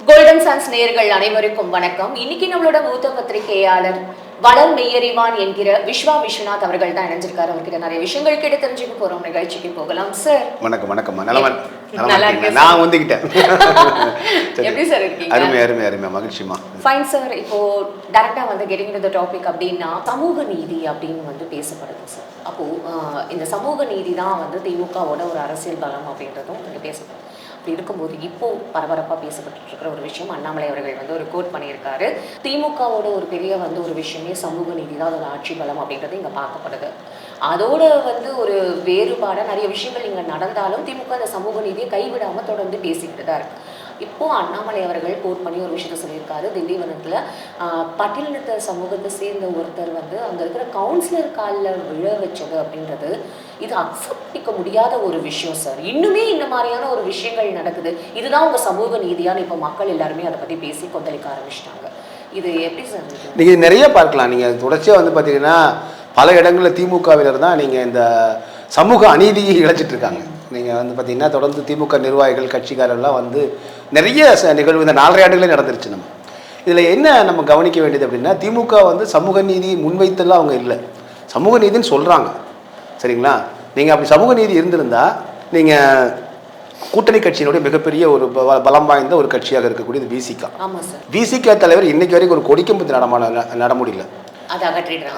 Golden sons நேயர்கள் அனைவருக்கும் வணக்கம். இன்னைக்கு நம்மளோட மூத்த பத்திரிகையாளர் வளர் மெய்யறிவான் என்கிற விஸ்வா விஸ்வநாத் அவர்கள் தான் இணைஞ்சிருக்காரு. அவர்கிட்ட நிறைய விஷயங்கள் கேட்டு தெரிஞ்சுக்க போறோம். நிகழ்ச்சிக்கு போகலாம். சார் வணக்கம் வணக்கம்? நான் வந்துக்கிட்டேன். சரி. எப்படி சார் இருக்கீங்க? அருமை அருமை அருமை. மகிழ்ச்சிமா? ஃபைன் சார் இப்போ டைரக்டா வந்து கெட்டிங் டு த டாபிக் அப்படின்னா சமூக நீதி அப்படின்னு வந்து பேசப்படுது சார் அப்போ இந்த சமூக நீதி தான் வந்து திமுகவோட ஒரு அரசியல் பலம் அப்படின்றதும் இங்கே பேசப்படுது. அப்படி இருக்கும்போது இப்போ பரபரப்பாக பேசப்பட்டு இருக்கிற ஒரு விஷயம் அண்ணாமலை அவர்கள் வந்து ஒரு கோட் பண்ணியிருக்காரு. திமுகவோட ஒரு பெரிய வந்து ஒரு விஷயமே சமூக நீதி தான் அதோட ஆட்சி பலம் அப்படின்றது இங்கே பார்க்கப்படுது. அதோட வந்து ஒரு வேறுபாடாக நிறைய விஷயங்கள் இங்கே நடந்தாலும் திமுக அந்த சமூக நீதியை கைவிடாமல் தொடர்ந்து பேசிக்கிட்டு தான் இருக்கு. இப்போ அண்ணாமலை அவர்கள் கோட் பண்ணி ஒரு விஷயத்த சொல்லியிருக்காரு. திண்டிவனத்தில் பட்டியலினத்த சமூகத்தை சேர்ந்த ஒருத்தர் வந்து அங்கே இருக்கிற கவுன்சிலர் காலில் விழ வச்சது அப்படின்றது இது அக்செப்ட் பண்ணிக்க முடியாத ஒரு விஷயம் சார் இன்னுமே இந்த மாதிரியான ஒரு விஷயங்கள் நடக்குது. இதுதான் உங்கள் சமூக நீதியான்னு இப்போ மக்கள் எல்லாருமே அதை பற்றி பேசி கொந்தளிக்க ஆரம்பிச்சிட்டாங்க. இது எப்படி சார் நீங்கள் நிறைய பார்க்கலாம். நீங்கள் தொடர்ச்சியாக வந்து பார்த்தீங்கன்னா பல இடங்களில் திமுகவினர் தான் நீங்கள் இந்த சமூக அநீதியை இழைச்சிட்டு இருக்காங்க. நீங்கள் வந்து பார்த்தீங்கன்னா தொடர்ந்து திமுக நிர்வாகிகள் கட்சிக்காரர்லாம் வந்து நிறைய நிகழ்வு இந்த நாலரை ஆண்டுகளே நடந்துருச்சு நம்ம. இதில் என்ன நம்ம கவனிக்க வேண்டியது அப்படின்னா திமுக வந்து சமூக நீதி முன்வைத்தெல்லாம் அவங்க இல்லை. சமூக நீதின்னு சொல்கிறாங்க சரிங்களா? நீங்கள் அப்படி சமூக நீதி இருந்திருந்தா நீங்கள் கூட்டணி கட்சியினுடைய மிகப்பெரிய ஒரு பலம் வாய்ந்த ஒரு கட்சியாக இருக்கக்கூடியது விசிகா விசிகே தலைவர் இன்னைக்கு வரைக்கும் ஒரு கொடிக்கம்பத்து நடமான நட முடியல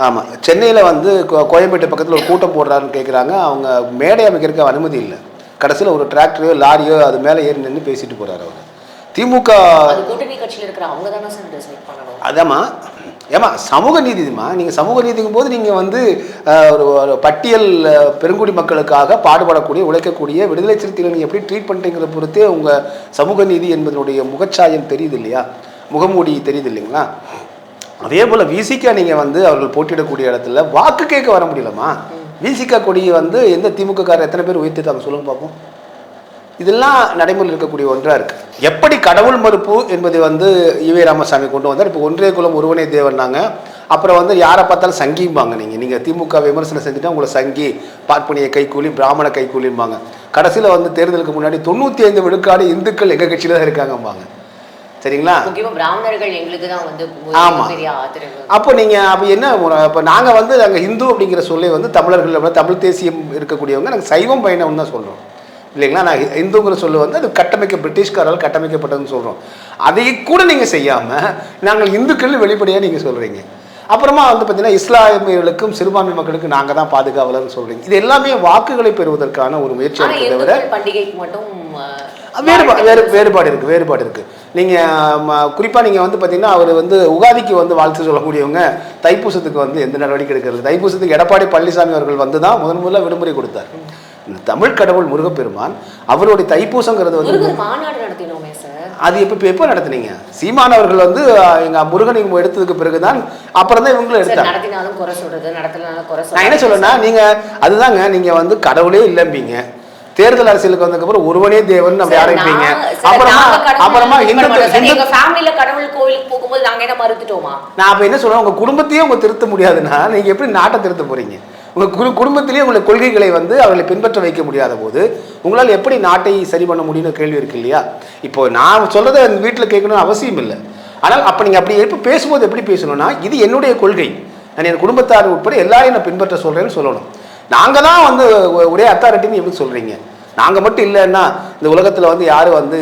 ஆமாம் சென்னையில் வந்து கோயம்பேட்டு பக்கத்தில் ஒரு கூட்டம் போடுறாருன்னு கேட்குறாங்க அவங்க மேடை அமைக்கிறதுக்கு அனுமதி இல்லை. கடைசியில் ஒரு டிராக்டரையோ லாரியோ அது மேலே ஏறி நின்று பேசிட்டு போகிறாரு அவர். திமுக கூட்டணி கட்சியில் இருக்கிற அவங்க தானே சார் டிசைட் பண்ணணும். அதாம்மா ஏமா சமூக நீதிமா நீங்கள் சமூக நீதிங்கும் போது நீங்கள் வந்து ஒரு பட்டியல் பெருங்குடி மக்களுக்காக பாடுபடக்கூடிய உழைக்கக்கூடிய விடுதலை சிறுத்தைகளை நீங்கள் எப்படி ட்ரீட் பண்ணுறீங்கிறத பொறுத்தே உங்கள் சமூக நீதி என்பதனுடைய முகச்சாயம் தெரியுது இல்லையா முகமூடி தெரியுது இல்லைங்களா அதே போல் விசிகா நீங்கள் வந்து அவர்கள் போட்டியிடக்கூடிய இடத்துல வாக்கு கேட்க வர முடியலம்மா. விசிக கொடியை வந்து எந்த திமுககார எத்தனை பேர் உயர்த்திட்டாங்க சொல்லுங்க பார்ப்போம். இதெல்லாம் நடைமுறையில் இருக்கக்கூடிய ஒன்றாக இருக்குது எப்படி கடவுள் மறுப்பு என்பதை வந்து ஈவே ராமசாமி கொண்டு வந்தார். இப்போ ஒன்றே குலம் ஒருவனே தேவன்னாங்க அப்புறம் வந்து யாரை பார்த்தாலும் சங்கிம்பாங்க நீங்கள் நீங்கள் திமுக விமர்சனம் செஞ்சுட்டா உங்களை சங்கி பார்ப்பனிய கைக்கூலி பிராமண கைக்கூலிம்பாங்க கடைசியில் வந்து தேர்தலுக்கு முன்னாடி தொண்ணூற்றி ஐந்து விழுக்காடு இந்துக்கள் எங்கள் கட்சியில் தான் இருக்காங்கம்பாங்க. சரிங்களா? பிராமணர்கள் எங்களுக்கு தான் வந்து ஆமா. ஒரு பெரிய ஆதரவு. அப்போ நீங்கள் அப்போ என்ன இப்போ நாங்கள் வந்து நாங்கள் இந்து அப்படிங்கிற சொல்லை வந்து தமிழர்கள் தமிழ் தேசியம் இருக்கக்கூடியவங்க நாங்கள் சைவம் பயணம்னு தான் சொல்கிறோம் இல்லைங்களா? நான் இந்துங்கிற சொல்லு வந்து அது கட்டமைக்க பிரிட்டிஷ்காரால் கட்டமைக்கப்பட்டதுன்னு சொல்கிறோம் அதை கூட நீங்கள் செய்யாமல் நாங்கள் இந்துக்கள் வெளிப்படையாக நீங்கள் சொல்கிறீங்க அப்புறமா வந்து பார்த்தீங்கன்னா இஸ்லாமியர்களுக்கும் சிறுபான்மை மக்களுக்கு நாங்கள் தான் பாதுகாவலர்னு சொல்கிறீங்க இது எல்லாமே வாக்குகளை பெறுவதற்கான ஒரு முயற்சி ஆனா இருக்கே தவிர பண்டிகைக்கு மட்டும் வேறுபாடு வேறு வேறுபாடு இருக்குது வேறுபாடு இருக்குது நீங்கள் குறிப்பாக நீங்கள் வந்து பார்த்தீங்கன்னா அவர் வந்து உகாதிக்கு வந்து வாழ்த்து சொல்லக்கூடியவங்க தைப்பூசத்துக்கு வந்து எந்த நடவடிக்கை எடுக்கிறது? தைப்பூசத்துக்கு எடப்பாடி பழனிசாமி அவர்கள் வந்து தான் முதன் முதல்ல விடுமுறை கொடுத்தார். தமிழ் கடவுள் முருகப்பெருமான் அவருடைய தைப்பூசங்கிறது வந்து முருகர் மாநாடு நடத்தினோமே சார். அது எப்போ எப்போ நடத்துனீங்க? சீமான் அவர்கள் வந்து எங்கள் முருகனை எடுத்ததுக்கு பிறகு தான் அப்புறம் தான் இவங்களும் எடுத்தாங்க. நடத்தினாலும் குறை சொல்றது நடத்தினாலும் குறை நான் என்ன சொல்றது. சொல்றேன்னா நீங்க அதுதாங்க நீங்க வந்து கடவுளே இல்லம்பீங்க. தேர்தல் அரசியலுக்கு வந்ததுக்கப்புறம் ஒருவனே தேவன் அப்படி ஆரம்பிப்பீங்க. அப்புறமா அப்புறமா எங்க ஃபேமிலில கடவுள் கோயிலுக்கு போகும்போது நாங்க என்ன மறுத்துட்டோமா? நான் அப்ப என்ன சொல்றேன் உங்க குடும்பத்தையே உங்க திருத்த முடியாதுன்னா நீங்க எப்படி நாட்டை திருத்த போறீங்க? உங்கள் குரு குடும்பத்திலேயே உங்களை கொள்கைகளை வந்து அவர்களை பின்பற்ற வைக்க முடியாத போது உங்களால் எப்படி நாட்டை சரி பண்ண முடியும்னு கேள்வி இருக்கு இல்லையா? இப்போ நான் சொல்றதை வீட்டில் கேட்கணும்னு அவசியம் இல்லை. ஆனால் அப்போ நீங்கள் அப்படி எப்போ பேசும்போது எப்படி பேசணும்னா இது என்னுடைய கொள்கை. நான் என் குடும்பத்தார் உட்பட எல்லாரையும் நான் பின்பற்ற சொல்கிறேன்னு சொல்லணும். நாங்கள் தான் வந்து ஒரே அத்தாரிட்டின்னு எப்படி சொல்கிறீங்க நாங்கள் மட்டும் இல்லைன்னா இந்த உலகத்தில் வந்து யாரும் வந்து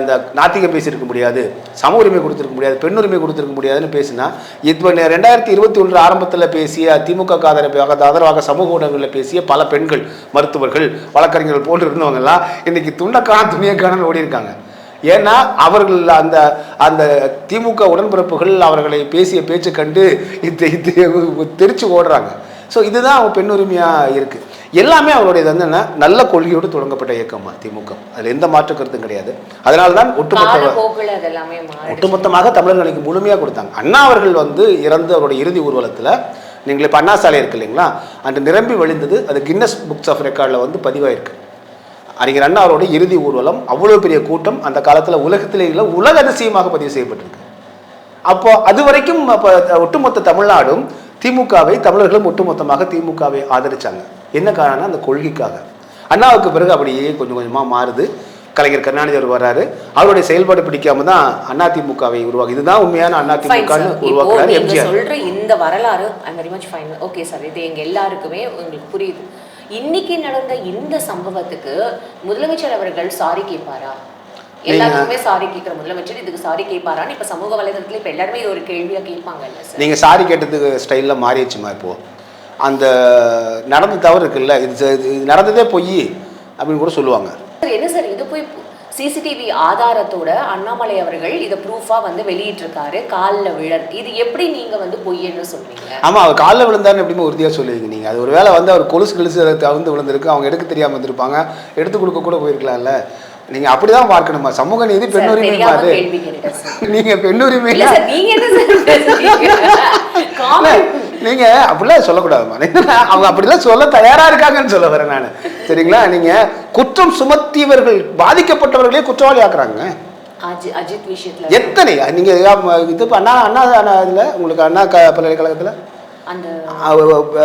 இந்த நாத்திகம் பேசியிருக்க முடியாது சம உரிமை கொடுத்துருக்க முடியாது பெண் உரிமை கொடுத்துருக்க முடியாதுன்னு பேசினா இப்போ ரெண்டாயிரத்தி இருபத்தி ஒன்று ஆரம்பத்தில் பேசிய திமுக ஆதரவாக ஆதரவாக சமூக ஊடகங்களில் பேசிய பல பெண்கள் மருத்துவர்கள் வழக்கறிஞர்கள் போன்று இருந்தவங்கெல்லாம் இன்னைக்கு துண்டக்கான துணியக்கான ஓடி இருக்காங்க. ஏன்னா அவர்கள் அந்த அந்த திமுக உடன்பிறப்புகள் அவர்களை பேசிய பேச்சு கண்டு இது இது தெரிச்சு ஓடுறாங்க. ஸோ இதுதான் அவங்க பெண்ணுரிமையாக இருக்குது எல்லாமே அவருடையது வந்து என்ன நல்ல கொள்கையோடு தொடங்கப்பட்ட இயக்கமா திமுக. அதில் எந்த மாற்று கருத்தும் கிடையாது. அதனால தான் ஒட்டுமொத்த ஒட்டுமொத்தமாக தமிழர்களுக்கு முழுமையாக கொடுத்தாங்க. அண்ணா அவர்கள் வந்து இறந்து அவருடைய இறுதி ஊர்வலத்தில் நீங்கள் இப்போ அண்ணா சாலை இருக்கு இல்லைங்களா? அன்று நிரம்பி வழிந்தது அது கின்னஸ் புக்ஸ் ஆஃப் ரெக்கார்டில் வந்து பதிவாயிருக்கு. அறிஞர் அண்ணா அவருடைய இறுதி ஊர்வலம் அவ்வளோ பெரிய கூட்டம் அந்த காலத்தில் உலகத்திலே இல்லை உலக அதிசயமாக பதிவு செய்யப்பட்டிருக்கு. அப்போ அது வரைக்கும் அப்போ ஒட்டுமொத்த தமிழ்நாடும் திமுகவை தமிழர்களும் ஒட்டுமொத்தமாக திமுகவை ஆதரிச்சாங்க. என்ன காரணம்னா அந்த கொள்கைக்காக. அண்ணாவுக்கு பிறகு அப்படியே கொஞ்சம் கொஞ்சமாக மாறுது. கலைஞர் கருணாநிதி அவர் வர்றாரு. அவருடைய செயல்பாடு பிடிக்காம தான் அதிமுகவை உருவாக்கு. இதுதான் உண்மையான. அதிமுகன்னு உருவாக்குறாரு நீங்க எம்ஜிஆர். சொல்ற இந்த வரலாறு I'm very much fine okay sir இது எங்க எல்லாருக்குமே உங்களுக்கு புரியுது. இன்னைக்கு நடந்த இந்த சம்பவத்துக்கு முதலமைச்சர் அவர்கள் சாரி கேட்பாரா? எல்லாத்துக்குமே சாரி கேட்கிற முதலமைச்சர் இதுக்கு சாரி கேட்பாரான்னு இப்ப சமூக வலைதளத்துல இப்ப எல்லாருமே ஒரு கேள்வியா கேட்பாங்கல்ல சார் நீங்கள் சாரி கேட்டதுக்கு ஸ்டைலில் மாறிடுச்சுமா இப்போ? அந்த நடந்த தவறு இருக்குல்ல இது இது நடந்ததே பொய் அப்படின்னு கூட சொல்லுவாங்க. என்ன சார் இது போய் சிசிடிவி ஆதாரத்தோட அண்ணாமலை அவர்கள் இதை ப்ரூஃபா வந்து வெளியிட்டிருக்காரு காலில் விழர். இது எப்படி நீங்க வந்து பொய்ன்னு சொல்றீங்க? ஆமாம் அவர் காலில் விழுந்தாருன்னு எப்படிமா உறுதியாக சொல்லுவீங்க நீங்கள் அது ஒரு வேளை வந்து அவர் கொலுசு கிழிசு தவிர்த்து விழுந்திருக்கு அவங்க எடுக்க தெரியாமல் இருந்திருப்பாங்க. எடுத்து கொடுக்க கூட போயிருக்கலாம்ல. நீங்கள் அப்படி தான் பார்க்கணுமா? சமூக நீதி பெண்ணுரிமை தெரியாம அது. நீங்கள் நீங்க பேசுறீங்க? Comment. நீங்க அப்படிலாம் சொல்லக்கூடாதுமா அவங்க அப்படிலாம் சொல்ல தயாரா இருக்காங்கன்னு சொல்ல வரேன் நான். சரிங்களா? நீங்க குற்றம் சுமத்தியவர்கள் பாதிக்கப்பட்டவர்களே குற்றவாளி ஆக்குறாங்க. அஜி- அஜித் விஷயத்துல. எத்தனை? நீங்க இது அண்ணா அண்ணா அண்ணா இதுல? உங்களுக்கு அண்ணா பல்கலைக்கழகத்துல?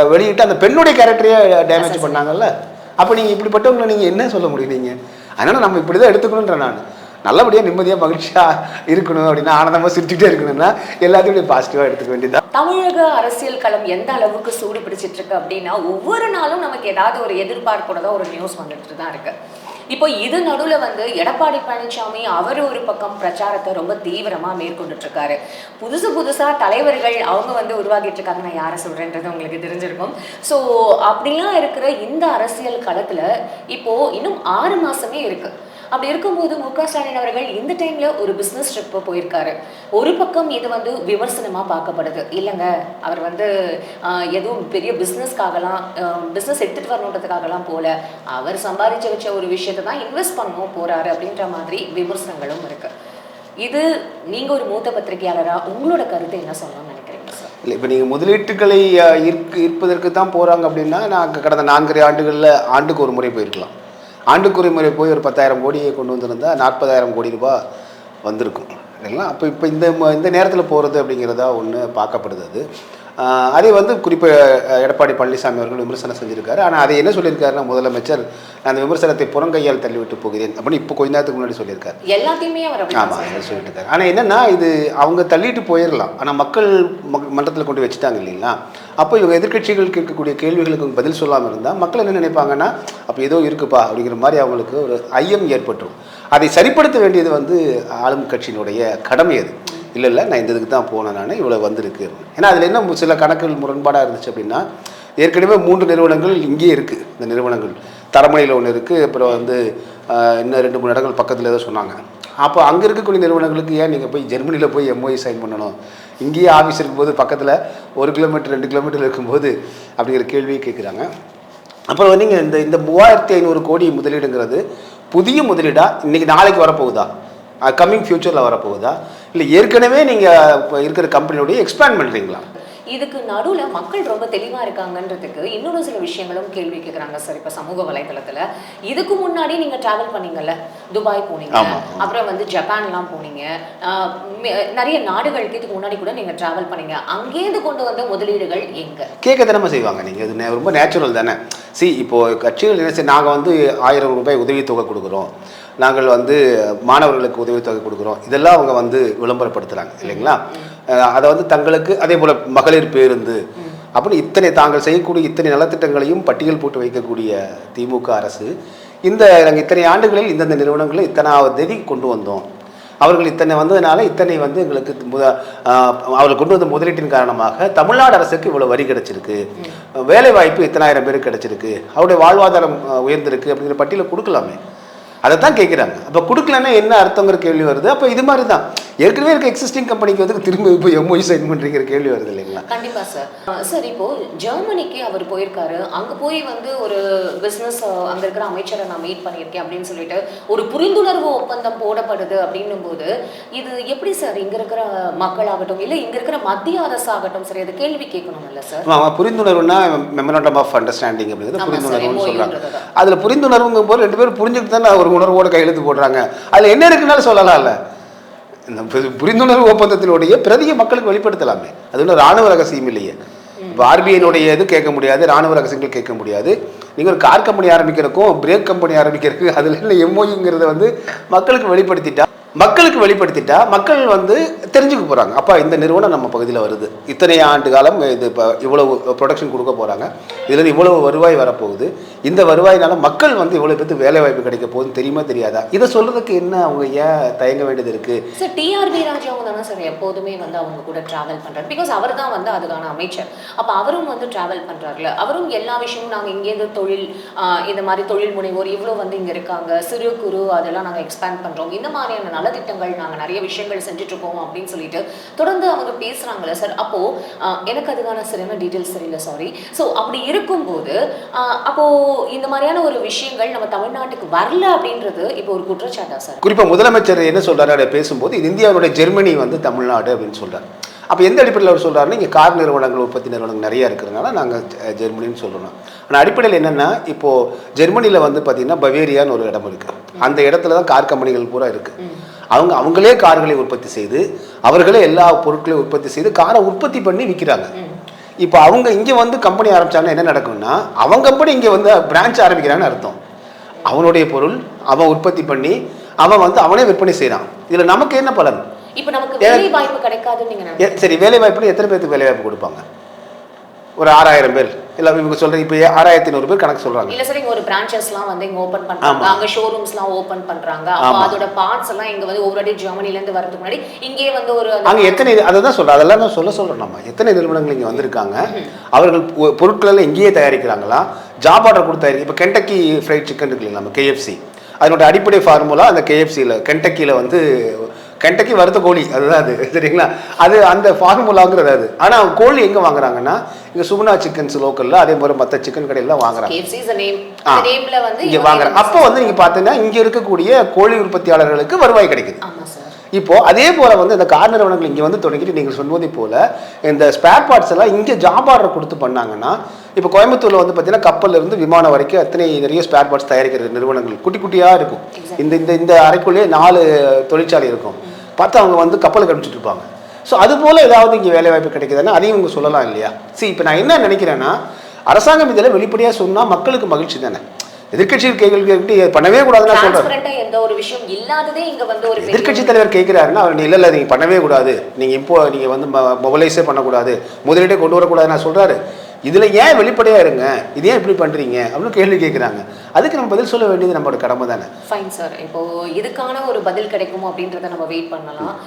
வெளியிட்டு அந்த பெண்ணுடைய கேரக்டரையே டேமேஜ் பண்ணாங்கல்ல? அப்ப நீங்க இப்படிப்பட்டவங்களை நீங்க என்ன சொல்ல முடியும் நீங்க? அதனால நம்ம இப்படிதான் எடுத்துக்கணுன்ற நான். நல்லபடியா நிம்மதியா மகிழ்ச்சியா இருக்கணும் அப்படின்னா ஆனந்தமா சிரிச்சுட்டே இருக்கணும்னா எல்லாத்தையும் இப்படி பாசிட்டிவா எடுத்துக்க வேண்டியதுதான். தமிழக அரசியல் களம் எந்த அளவுக்கு சூடு பிடிச்சிட்டு இருக்கு அப்படின்னா ஒவ்வொரு நாளும் நமக்கு ஏதாவது ஒரு எதிர்பார்ப்போட தான் ஒரு நியூஸ் வந்துட்டு தான் இருக்கு. இப்போ இது நடுவில் வந்து எடப்பாடி பழனிசாமி அவர் ஒரு பக்கம் பிரச்சாரத்தை ரொம்ப தீவிரமாக மேற்கொண்டுட்டு இருக்காரு புதுசு புதுசாக தலைவர்கள் அவங்க வந்து உருவாகிட்டு இருக்காங்க நான் யாரை சொல்கிறேன்றது உங்களுக்கு தெரிஞ்சிருக்கும். ஸோ அப்படிலாம் இருக்கிற இந்த அரசியல் களத்தில் இப்போது இன்னும் ஆறு மாதமே இருக்குது அப்படி இருக்கும்போது மு க ஸ்டாலின் அவர்கள் இந்த டைம்ல ஒரு பிஸ்னஸ் ட்ரிப் போயிருக்காரு. ஒரு பக்கம் இது வந்து விமர்சனமா பார்க்கப்படுது. இல்லைங்க அவர் வந்து எதுவும் பெரிய பிஸ்னஸ்க்காகலாம் பிஸ்னஸ் எடுத்துட்டு வரணுன்றதுக்காகலாம் போல. அவர் சம்பாதிச்சு வச்ச ஒரு விஷயத்தை தான் இன்வெஸ்ட் பண்ணவும் போறாரு அப்படின்ற மாதிரி விமர்சனங்களும் இருக்கு. இது நீங்க ஒரு மூத்த பத்திரிகையாளரா உங்களோட கருத்து என்ன சொல்லணும்னு நினைக்கிறீங்க சார் இல்லை இப்போ நீங்கள் முதலீட்டுகளை அஹ், ஈர்க்கு ஈர்ப்பதற்கு தான் போகிறாங்க அப்படின்னா நான் கடந்த நான்கரை ஆண்டுகளில் ஆண்டுக்கு ஒரு முறை போயிருக்கலாம். ஆண்டுக்குறை முறை போய் ஒரு பத்தாயிரம் கோடியை கொண்டு வந்திருந்தால் நாற்பதாயிரம் கோடி ரூபாய் வந்திருக்கும். இல்லைங்களா? அப்போ இப்போ இந்த ம- இந்த நேரத்தில் போகிறது அப்படிங்கிறதா ஒன்று பார்க்கப்படுது அது. அதே வந்து குறிப்பாக எடப்பாடி பழனிசாமி அவர்கள் விமர்சனம் செஞ்சிருக்காரு. ஆனால் அதை என்ன சொல்லியிருக்காருன்னா முதலமைச்சர் நான் அந்த விமர்சனத்தை புறங்கையால் தள்ளிவிட்டு போகிறேன் அப்படின்னு இப்போ கொஞ்ச நேரத்துக்கு முன்னாடி சொல்லியிருக்காரு. எல்லாத்தையுமே அவர் ஆமாம் சொல்லிட்டு இருக்காரு ஆனால் என்னன்னா இது அவங்க தள்ளிட்டு போயிடலாம் ஆனால் மக்கள் மன்றத்தில் கொண்டு வச்சுட்டாங்க இல்லைங்களா? அப்போ இவங்க எதிர்க்கட்சிகள் கேட்கக்கூடிய கேள்விகளுக்கு பதில் சொல்லாமல் இருந்தால் மக்கள் என்ன நினைப்பாங்கன்னா அப்போ ஏதோ இருக்குப்பா அப்படிங்கிற மாதிரி அவங்களுக்கு ஒரு ஐயம் ஏற்பட்டுரும். அதை சரிப்படுத்த வேண்டியது வந்து ஆளும் கட்சியினுடைய கடமை அது. இல்லை இல்லை நான் இந்த இதுக்கு தான் போனேன் நான் இவ்வளோ வந்திருக்கு. ஏன்னா அதில் என்ன சில கணக்குகள் முரண்பாடாக இருந்துச்சு அப்படின்னா ஏற்கனவே மூன்று நிறுவனங்கள் இங்கேயே இருக்குது இந்த நிறுவனங்கள். தரமணியில் ஒன்று இருக்குது அப்புறம் வந்து இன்னும் ரெண்டு மூணு இடங்கள் பக்கத்தில் ஏதோ சொன்னாங்க. அப்போ அங்கே இருக்கக்கூடிய நிறுவனங்களுக்கு ஏன் நீங்கள் போய் ஜெர்மனியில் போய் எம்ஓஐ சைன் பண்ணணும்? இங்கேயே ஆஃபீஸ் இருக்கும்போது பக்கத்தில் ஒரு கிலோமீட்டர் ரெண்டு கிலோமீட்டர் இருக்கும்போது அப்படிங்கிற கேள்வியை கேட்குறாங்க அப்புறம் நீங்கள் இந்த இந்த மூவாயிரத்தி ஐநூறு கோடி முதலீடுங்கிறது புதிய முதலீடாக இன்றைக்கி நாளைக்கு வரப்போகுதா? கம்மிங் ஃப்யூச்சரில் வரப்போகுதா? இல்லை ஏற்கனவே நீங்கள் இப்போ இருக்கிற கம்பெனியோடைய எக்ஸ்பேண்ட் பண்ணுறீங்களா இதுக்கு நடுவுல மக்கள் ரொம்ப தெளிவா இருக்காங்கன்றதுக்கு இன்னொரு சில விஷயங்களும் கேள்வி கேட்குறாங்க சார் இப்போ சமூக வலைதளத்துல இதுக்கு முன்னாடி நீங்க டிராவல் பண்ணீங்கல்ல துபாய் போனீங்க. அப்புறம் வந்து ஜப்பான்லாம் போனீங்க. நிறைய நாடுகளுக்கு இதுக்கு முன்னாடி கூட நீங்க டிராவல் பண்ணீங்க. அங்கேருந்து கொண்டு வந்த முதலீடுகள் எங்க? கேட்க தானே செய்வாங்க நீங்கள் நே- ரொம்ப நேச்சுரல் தானே. சி இப்போது கட்சிகள் என்ன செய்ய நாங்கள் வந்து ஆயிரம் ரூபாய் உதவித்தொகை கொடுக்குறோம். நாங்கள் வந்து மாணவர்களுக்கு உதவித்தொகை கொடுக்குறோம். இதெல்லாம் அவங்க வந்து விளம்பரப்படுத்துகிறாங்க இல்லைங்களா? அதை வந்து தங்களுக்கு அதே போல் மகளிர் பேருந்து. அப்படி இத்தனை தாங்கள் செய்யக்கூடிய இத்தனை நலத்திட்டங்களையும் பட்டியல் போட்டு வைக்கக்கூடிய திமுக அரசு இந்த நாங்கள் இத்தனை ஆண்டுகளில் இந்தந்த நிறுவனங்களை இத்தனாவது தேதி கொண்டு வந்தோம். அவர்கள் இத்தனை வந்ததுனால இத்தனை வந்து எங்களுக்கு முத அவர்கள் கொண்டு வந்த முதலீட்டின் காரணமாக தமிழ்நாடு அரசுக்கு இவ்வளோ வரி கிடைச்சிருக்கு. வேலை வாய்ப்பு இத்தனாயிரம் பேருக்கு கிடைச்சிருக்கு. அவருடைய வாழ்வாதாரம் உயர்ந்திருக்கு அப்படிங்கிற பட்டியலை கொடுக்கலாமே. அதை தான் கேட்குறாங்க. அப்போ கொடுக்கலன்னா என்ன அர்த்தங்கிற கேள்வி வருது. அப்போ இது மாதிரி தான் ஏற்கனவே இருக்க எக்ஸிஸ்டிங் கம்பெனிக்கு வந்து திரும்ப இப்போ எம்ஒய் சைன் பண்ணுறீங்கிற கேள்வி வருது இல்லைங்களா? கண்டிப்பா சார் சார் இப்போ ஜெர்மனிக்கு அவர் போயிருக்காரு. அங்க போய் வந்து ஒரு பிசினஸ் அங்க இருக்கிற அமைச்சரை நான் மீட் பண்ணியிருக்கேன் அப்படின்னு சொல்லிட்டு ஒரு புரிந்துணர்வு ஒப்பந்தம் போடப்படுது அப்படின்னும் போது இது எப்படி சார் இங்க இருக்கிற மக்களாகட்டும் இல்ல இங்க இருக்கிற மத்திய அரசாகட்டும் சரி அது கேள்வி கேட்கணும் இல்ல சார் ஆமா, புரிந்துணர்வுனா மெமரண்டம் ஆஃப் அண்டர்ஸ்டாண்டிங் அப்படிங்கிறது புரிந்துணர்வுன்னு MOU சொல்கிறாங்க. அதில் புரிந்துணர்வுங்கும் போது ரெண்டு பேரும் புரிஞ்சுக்கிட்டு தானே ஒரு உணர்வோட கையெழுத்து போடுறாங்க. அதில் என்ன இருக்குனாலும் சொல்லலாம்ல. இந்த புரிந்துணர்வு ஒப்பந்தத்தினுடைய பிரதியை மக்களுக்கு வெளிப்படுத்தலாமே. அது ஒன்றும் ராணுவ ரகசியம் இல்லையே. இப்போ ஆர்பிஐனுடைய இது கேட்க முடியாது ராணுவ ரகசியங்கள் கேட்க முடியாது. நீங்கள் ஒரு கார் கம்பெனி ஆரம்பிக்கிறதுக்கும் பிரேக் கம்பெனி ஆரம்பிக்கிறதுக்கு அதில் என்ன எம்ஓயுங்கிறத வந்து மக்களுக்கு வெளிப்படுத்திட்டா மக்களுக்கு வெளிப்படுத்திட்டா மக்கள் வந்து தெரிஞ்சுக்க போகிறாங்க அப்பா இந்த நிறுவனம் நம்ம பகுதியில் வருது. இத்தனை ஆண்டு காலம் இது இப்போ இவ்வளவு ப்ரொடக்ஷன் கொடுக்க போகிறாங்க இதில் இவ்வளவு வருவாய் வரப்போகுது. இந்த வருவாயினால மக்கள் வந்து இவ்வளோ பேருக்கு வேலை வாய்ப்பு கிடைக்க போகுதுன்னு தெரியுமா தெரியாதா? இதை சொல்கிறதுக்கு என்ன அவங்க ஏன் தயங்க வேண்டியது இருக்குது சார் டிஆர்பி ராஜா அவங்க தானே சார் எப்போதுமே வந்து அவங்க கூட ட்ராவல் பண்ணுறாரு பிகாஸ் அவர் தான் வந்து அதுக்கான அமைச்சர். அப்போ அவரும் வந்து ட்ராவல் பண்ணுறாருல அவரும் எல்லா விஷயமும் நாங்கள் இங்கேருந்து தொழில் இந்த மாதிரி தொழில் முனைவோர் இவ்வளோ வந்து இங்கே இருக்காங்க. சிறு குறு அதெல்லாம் நாங்கள் எக்ஸ்பேண்ட் பண்ணுறோம் இந்த மாதிரியான நலத்திட்டங்கள் நாங்கள் நிறைய விஷயங்கள் செஞ்சுட்டு இருக்கோம் அப்படின்னு சொல்லிட்டு தொடர்ந்து அவங்க பேசுறாங்கல்ல சார். அப்போ ஆஹ் எனக்கு அதுக்கான சரியான டீட்டெயில்ஸ் தெரியல சாரி ஸோ அப்படி இருக்கும்போது ஆஹ் அப்போ இந்த மாதிரியான ஒரு விஷயங்கள் நம்ம தமிழ்நாட்டுக்கு வரல அப்படின்றது இப்போ ஒரு குற்றச்சாட்டா சார்? குறிப்பாக முதலமைச்சர் என்ன சொல்றாரு அதை பேசும்போது இது இந்தியாவுடைய ஜெர்மனி வந்து தமிழ்நாடு அப்படின்னு சொல்றாரு. அப்போ எந்த அடிப்படையில் அவர் சொல்றாருன்னா இங்கே கார் நிறுவனங்கள் உற்பத்தி நிறுவனங்கள் நிறைய இருக்கிறதுனால நாங்கள் ஜெர்மனின்னு சொல்கிறோம் ஆனால் அடிப்படையில் என்னென்னா இப்போது ஜெர்மனியில் வந்து பார்த்தீங்கன்னா பவேரியான்னு ஒரு இடம் இருக்குது அந்த இடத்துல தான் கார் கம்பெனிகள் பூரா இருக்குது அவங்க அவங்களே கார்களை உற்பத்தி செய்து அவர்களே எல்லா பொருட்களையும் உற்பத்தி செய்து காரை உற்பத்தி பண்ணி விற்கிறாங்க இப்போ அவங்க இங்கே வந்து கம்பெனி ஆரம்பிச்சாங்கன்னா என்ன நடக்கும்னா அவங்க கம்பெனி இங்கே வந்து பிரான்ச் ஆரம்பிக்கிறாங்கன்னு அர்த்தம். அவனுடைய பொருள் அவன் உற்பத்தி பண்ணி அவன் வந்து அவனே விற்பனை செய்கிறான் இதில் நமக்கு என்ன பலன்? இப்போ நமக்கு வேலை வாய்ப்பு கிடைக்காதுன்னு சரி வேலை வாய்ப்புன்னு எத்தனை பேருக்கு வேலை வாய்ப்பு கொடுப்பாங்க? ஒரு ஆறாயிரம் பேர். இல்லை இவங்க சொல்கிற இப்போ ஆறாயிரத்தி நூறு பேர் கணக்கு சொல்கிறாங்க இல்ல சார் இங்க ஒரு பிரான்ச்சஸ்லாம் வந்து இங்க ஓபன் பண்றாங்க. அங்க ஷோரூம்ஸ்லாம் ஓபன் பண்றாங்க. அப்போ. அதோட பார்ட்ஸ் எல்லாம் இங்க வந்து ஒவ்வொரு ஜெர்மனில இருந்து வரதுக்கு முன்னாடி இங்கே வந்து ஒரு அங்கே எத்தனை அதை தான் சொல்கிறேன் அதெல்லாம் நான் சொல்ல சொல்கிறேன் நம்ம. எத்தனை நிறுவனங்கள் இங்கே வந்திருக்காங்க. அவர்கள் பொருட்கள் எல்லாம் இங்கேயே தயாரிக்கிறாங்களா? ஜாப் ஆர்டர் கொடுத்து தயாரிக்க இப்போ கென்டக்கி ஃப்ரைட் சிக்கன் இருக்கு இல்லைங்களா நம்ம கேஎஃப்சி அதனோட அடிப்படை ஃபார்முலா அந்த கேஎஃப்சியில் கென்டக்கியில் வந்து கென்டக்கி வறுத்த கோழி அதுதான் அது சரிங்களா? அது அந்த ஃபார்முலாங்கிறது அது. ஆனால் கோழி எங்கே வாங்குறாங்கன்னா இங்கே சுகுணா சிக்கன்ஸ் லோக்கலில் அதே மாதிரி மற்ற சிக்கன் கடையிலாம் வாங்குறாங்க. இங்கே வாங்குறாங்க. அப்போ வந்து நீங்கள் பார்த்தீங்கன்னா இங்கே இருக்கக்கூடிய கோழி உற்பத்தியாளர்களுக்கு வருவாய் கிடைக்குது. இப்போ அதே போல வந்து இந்த கார் நிறுவனங்கள் இங்கே வந்து தொடங்கிட்டு நீங்கள் சொல்வதை போல இந்த ஸ்பேர் பார்ட்ஸ் எல்லாம் இங்கே ஜாப் ஆர்டர் கொடுத்து பண்ணாங்கன்னா இப்போ கோயம்புத்தூர்ல வந்து பார்த்தீங்கன்னா கப்பல்ல இருந்து விமானம் வரைக்கும் அத்தனை நிறைய ஸ்பேர் பார்ட்ஸ் தயாரிக்கிற நிறுவனங்கள் குட்டி குட்டியா இருக்கும். இந்த இந்த இந்த அறைக்குள்ளேயே நாலு தொழிற்சாலை இருக்கும். பார்த்தா அவங்க வந்து கப்பலுக்கு அனுப்பிச்சிட்டு இருப்பாங்க. ஸோ அது போல ஏதாவது இங்கே வேலை வாய்ப்பு கிடைக்குதுன்னா அதையும் இவங்க சொல்லலாம் இல்லையா? சரி இப்போ நான் என்ன நினைக்கிறேன்னா அரசாங்கம் இதில் வெளிப்படையாக சொன்னால் மக்களுக்கு மகிழ்ச்சி தானே? எதிர்க்கட்சிகள் கேள்வி பண்ணவே கூடாதுன்னு டிரான்ஸ்பரண்டா எந்த ஒரு விஷயம் இல்லாததே இங்க வந்து ஒரு பெரிய- எதிர்க்கட்சி தலைவர் கேட்குறாருன்னா அவர் இல்லை இல்லை நீங்கள் பண்ணவே கூடாது. நீங்கள் இப்போ நீங்கள் வந்து மொபைலைஸே பண்ணக்கூடாது. முதலீட்டே கொண்டு வரக்கூடாது நான் சொல்கிறாரு இதில் ஏன் வெளிப்படையாக இருங்க? இது ஏன் இப்படி பண்ணுறீங்க அப்படின்னு கேள்வி கேட்குறாங்க அதுக்கு நம்ம பதில் சொல்ல வேண்டியது நம்மளோட கடமை தானே? ஃபைன் சார் இப்போது இதுக்கான ஒரு பதில் கிடைக்குமோ அப்படின்றத நம்ம வெயிட் பண்ணலாம்.